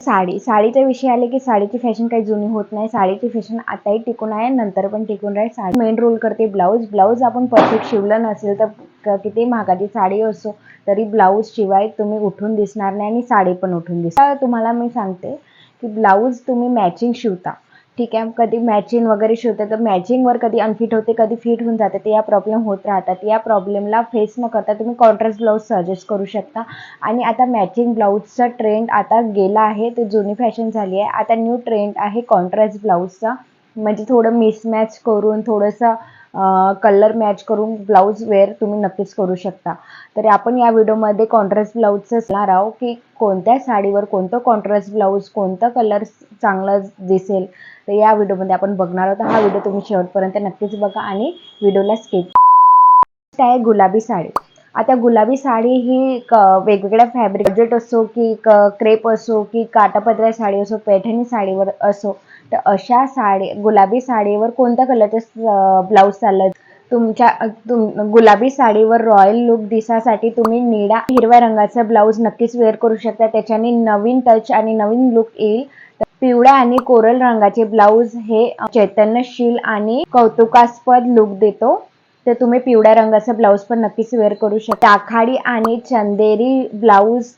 साडी. साडीच्या विषयी आले की साडीची फॅशन काही जुनी होत नाही. साडीची फॅशन आताही टिकून आहे. नंतर पण टिकून राहील. साडी मेन रोल करते ब्लाऊज ब्लाऊज आपण परफेक्ट शिवलं नसेल तर किती महागाची साडी असो तरी ब्लाऊज शिवाय तुम्ही उठून दिसणार नाही आणि साडी पण उठून दिसणार. तुम्हाला मी सांगते की ब्लाऊज तुम्ही मॅचिंग शिवता. ठीक आहे कधी मॅचिंग वगैरे शिवते तर मॅचिंगवर कधी अनफिट होते कधी फिट होऊन जाते ते या प्रॉब्लेम होत राहतात. या प्रॉब्लेमला फेस न करता तुम्ही कॉन्ट्रास्ट ब्लाऊज सजेस्ट करू शकता. आणि आता मॅचिंग ब्लाऊजचा ट्रेंड आता गेला आहे ते जुनी फॅशन झाली आहे. आता न्यू ट्रेंड आहे कॉन्ट्रास्ट ब्लाऊजचा म्हणजे थोडं मिसमॅच करून थोडंसं कलर मॅच करून ब्लाऊज वेअर तुम्ही नक्कीच करू शकता. तर आपण या व्हिडिओमध्ये कॉन्ट्रास्ट ब्लाऊजचं सांगणार आहोत की कोणत्या साडीवर कोणतं कॉन्ट्रास्ट ब्लाऊज कोणतं कलर चांगलं दिसेल. तर या व्हिडिओमध्ये आपण बघणार आहोत. हा व्हिडिओ तुम्ही शेवटपर्यंत नक्कीच बघा आणि व्हिडिओला स्किप आहे गुलाबी साडी. आता गुलाबी साडी ही क वेगवेगळ्या फॅब्रिक बजेट असो की क क्रेप असो की काटापत्र्या साडी असो पैठणी साडीवर असो तर अशा साडी गुलाबी साडीवर कोणत्या कलरचे ब्लाऊज चाललं तुमच्या तुम गुलाबी साडीवर रॉयल लुक दिसासाठी तुम्ही निळा हिरव्या रंगाचा ब्लाऊज नक्कीच वेअर करू शकता. त्याच्याने नवीन टच आणि नवीन लुक येईल. पिवळ्या आणि कोरल रंगाचे ब्लाऊज हे चैतन्यशील आणि कौतुकास्पद लुक देतो. तर तुम्ही पिवळ्या रंगाचा ब्लाऊज पण नक्कीच वेअर करू शकता. आखाडी आणि चंदेरी ब्लाऊज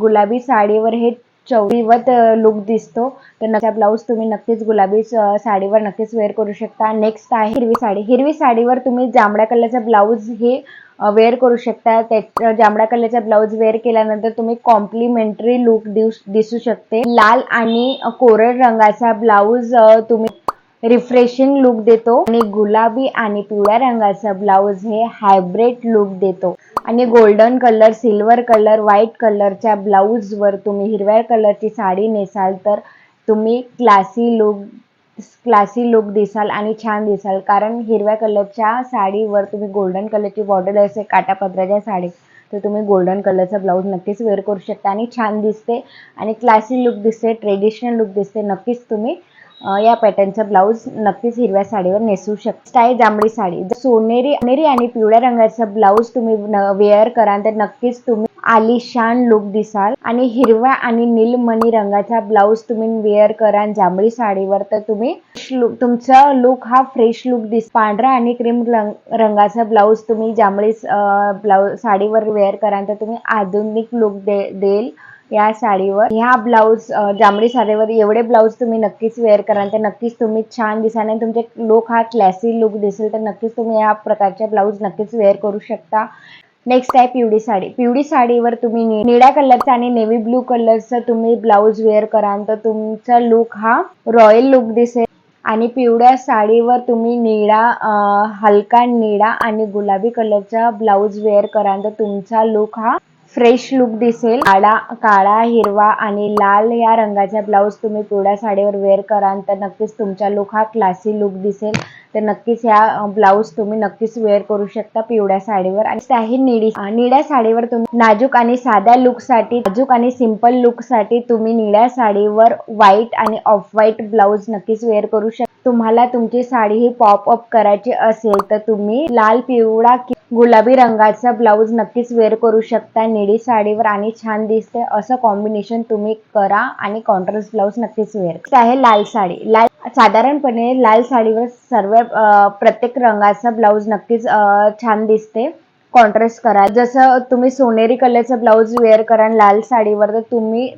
गुलाबी साडीवर हे चौरीवत लुक दिसतो. तर नक्की ब्लाऊज तुम्ही नक्कीच गुलाबी साडीवर नक्कीच वेअर करू शकता. नेक्स्ट आहे हिरवी साडी. हिरवी साडीवर तुम्ही जांभळ्या कलरचा ब्लाऊज हे वेअर करू शकता. त्या जांभळ्या कलरचा ब्लाऊज वेअर केल्यानंतर तुम्ही कॉम्प्लिमेंटरी लुक दिसू शकते. लाल आणि कोरड रंगाचा ब्लाऊज तुम्ही रिफ्रेशिंग लुक देतो. आणि गुलाबी आणि पिवळ्या रंगाचा ब्लाऊज हे हायब्रिड लुक देतो. आणि golden colour silver colour white कलरच्या ब्लाऊजवर तुम्ही हिरव्या कलरची साडी नेसाल तर तुम्ही क्लासी लुक क्लासी लुक दिसाल आणि छान दिसाल. कारण हिरव्या कलरच्या साडीवर तुम्ही गोल्डन कलरची बॉर्डर असेल काटापत्राच्या साडी तर तुम्ही गोल्डन कलरचा ब्लाऊज नक्कीच वेअर करू शकता आणि छान दिसते. आणि क्लासी लुक दिसते ट्रेडिशनल लुक दिसते नक्कीच तुम्ही या पॅटर्नचा ब्लाऊज नक्कीच हिरव्या साडीवर नेसू शकता. आहे जांभळी साडी. सोनेरी सोनेरी आणि पिवळ्या रंगाचा ब्लाऊज तुम्ही वेअर कराल तर नक्कीच तुम्ही आलिशान लुक दिसाल. आणि हिरव्या आणि नीलमणी रंगाचा ब्लाऊज तुम्ही वेअर कराल जांभळी साडीवर तर तुम्ही तुमचा लुक हा फ्रेश लुक दिस पांढरा आणि क्रीम रंग रंगाचा ब्लाऊज तुम्ही जांभळी ब्लाऊज साडीवर वेअर कराल तर तुम्ही आधुनिक लुक दे देईल. या साडीवर. ह्या ब्लाऊज जांभळी साडीवर एवढे ब्लाऊज तुम्ही नक्कीच वेअर कराल तर नक्कीच तुम्ही छान दिसाल आणि तुमचे लुक हा क्लासी लुक दिसेल तर नक्कीच तुम्ही या प्रकारचे ब्लाऊज नक्कीच वेअर करू शकता. नेक्स्ट आहे पिवळी साडी. पिवळी साडीवर तुम्ही निळ्या कलरचा आणि नेव्ही ब्लू कलरचा तुम्ही ब्लाऊज वेअर कराल तर तुमचा लुक हा रॉयल लुक दिसेल. आणि पिवळ्या साडीवर तुम्ही निळा हलका निळा आणि गुलाबी कलरचा ब्लाऊज वेअर कराल तर तुमचा लुक हा फ्रेश लुक दिसेल. काळा काळा हिरवा आणि लाल या रंगाचा ब्लाऊज तुम्ही पिवळ्या साडीवर वेअर कराल तर नक्कीच तुमचा लुक हा क्लासी लुक दिसेल. तर नक्कीच ह्या ब्लाऊज तुम्ही नक्कीच वेअर करू शकता पिवळ्या साडीवर. आणि त्याही निळी निळ्या साडीवर तुम्ही नाजूक आणि साध्या लुकसाठी नाजूक आणि सिंपल लुकसाठी तुम्ही निळ्या साडीवर व्हाईट आणि ऑफ व्हाईट ब्लाऊज नक्कीच वेअर करू शकता. तुम्हाला तुमची साडी ही पॉप अप करायची असेल तर तुम्ही लाल पिवळा गुलाबी रंगाचा ब्लाऊज नक्कीच वेअर करू शकता. निळी साडीवर आणि छान दिसते. असं कॉम्बिनेशन तुम्ही करा आणि कॉन्ट्रास्ट ब्लाऊज नक्कीच वेअर आहे लाल साडी. लाल साधारणपणे लाल साडीवर सर्व प्रत्येक रंगाचा ब्लाऊज नक्कीच छान दिसते. कॉन्ट्रास्ट करा. जसं तुम्ही सोनेरी कलरचा ब्लाऊज वेअर करा लाल साडीवर तर तुम्ही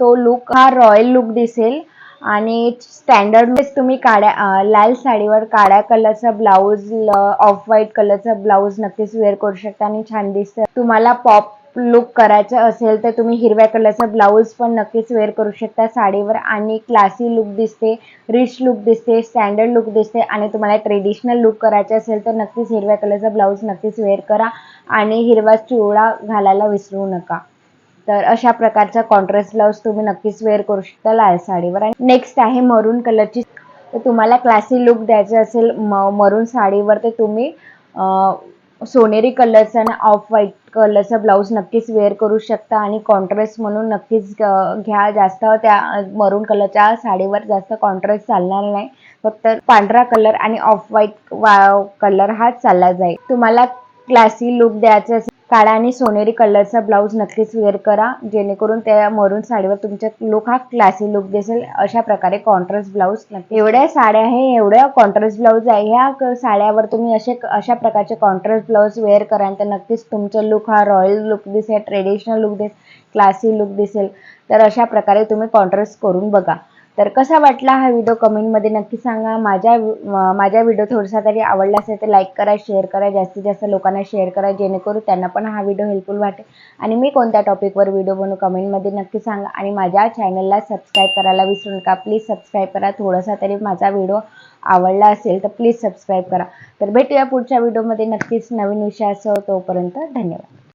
तो लुक हा रॉयल लुक दिसेल. आणि स्टँडर्ड तुम्ही काळ्या लाल साडीवर काळ्या कलरचा ब्लाऊज ऑफ व्हाईट कलरचा ब्लाऊज नक्कीच वेअर करू शकता आणि छान दिसतं. तुम्हाला पॉप लुक करायचं असेल तर तुम्ही हिरव्या कलरचा ब्लाऊज पण नक्कीच वेअर करू शकता साडीवर आणि क्लासी लुक दिसते रिच लुक दिसते स्टँडर्ड लुक दिसते आणि तुम्हाला ट्रेडिशनल लुक करायचं असेल तर नक्कीच हिरव्या कलरचा ब्लाऊज नक्कीच वेअर करा आणि हिरवा चिवडा घालायला विसरू नका. तर अशा प्रकारचा कॉन्ट्रास्ट ब्लाऊज तुम्ही नक्कीच वेअर करू शकता लाल साडीवर. आणि नेक्स्ट आहे मरून कलरची तर तुम्हाला क्लासी लुक द्यायचा असेल म मरून साडीवर तर तुम्ही सोनेरी कलरचा आणि ऑफ व्हाईट कलरचा ब्लाऊज नक्कीच वेअर करू शकता. आणि कॉन्ट्रास्ट म्हणून नक्कीच घ्या. जास्त त्या मरून कलरच्या साडीवर जास्त कॉन्ट्रास्ट चालणार नाही. फक्त पांढरा कलर आणि ऑफ व्हाईट वा कलर हा चालला जाईल. तुम्हाला क्लासी लुक द्यायचा असेल काळा आणि सोनेरी कलरचा ब्लाऊज नक्कीच वेअर करा. जेणेकरून त्या मरून साडीवर तुमच्या लुक हा क्लासी लुक दिसेल. अशा प्रकारे कॉन्ट्रास्ट ब्लाऊज एवढ्या साड्या आहे एवढ्या कॉन्ट्रास्ट ब्लाऊज आहे. ह्या क- साड्यावर तुम्ही असे अशा प्रकारचे कॉन्ट्रास्ट ब्लाऊज वेअर कराल तर नक्कीच तुमचा लुक हा रॉयल लुक दिसेल ट्रेडिशनल लुक दिसेल क्लासी लुक दिसेल. तर अशा प्रकारे तुम्ही कॉन्ट्रास्ट करून बघा. तर कसा वाटला हा व्हिडिओ कमेंटमध्ये नक्की सांगा. माझ्या माझ्या व्हिडिओ थोडासा तरी आवडला असेल तर लाईक करा शेअर करा जास्तीत जास्त लोकांना शेअर करा जेणेकरून त्यांना पण हा व्हिडिओ हेल्पफुल वाटेल. आणि मी कोणत्या टॉपिकवर व्हिडिओ बनवू कमेंटमध्ये नक्की सांगा. आणि माझ्या चॅनलला सबस्क्राईब करायला विसरू नका प्लीज सबस्क्राईब करा. थोडासा तरी माझा व्हिडिओ आवडला असेल तर प्लीज सबस्क्राईब करा. तर भेटूया पुढच्या व्हिडिओमध्ये नक्कीच नवीन विषयासह तोपर्यंत धन्यवाद.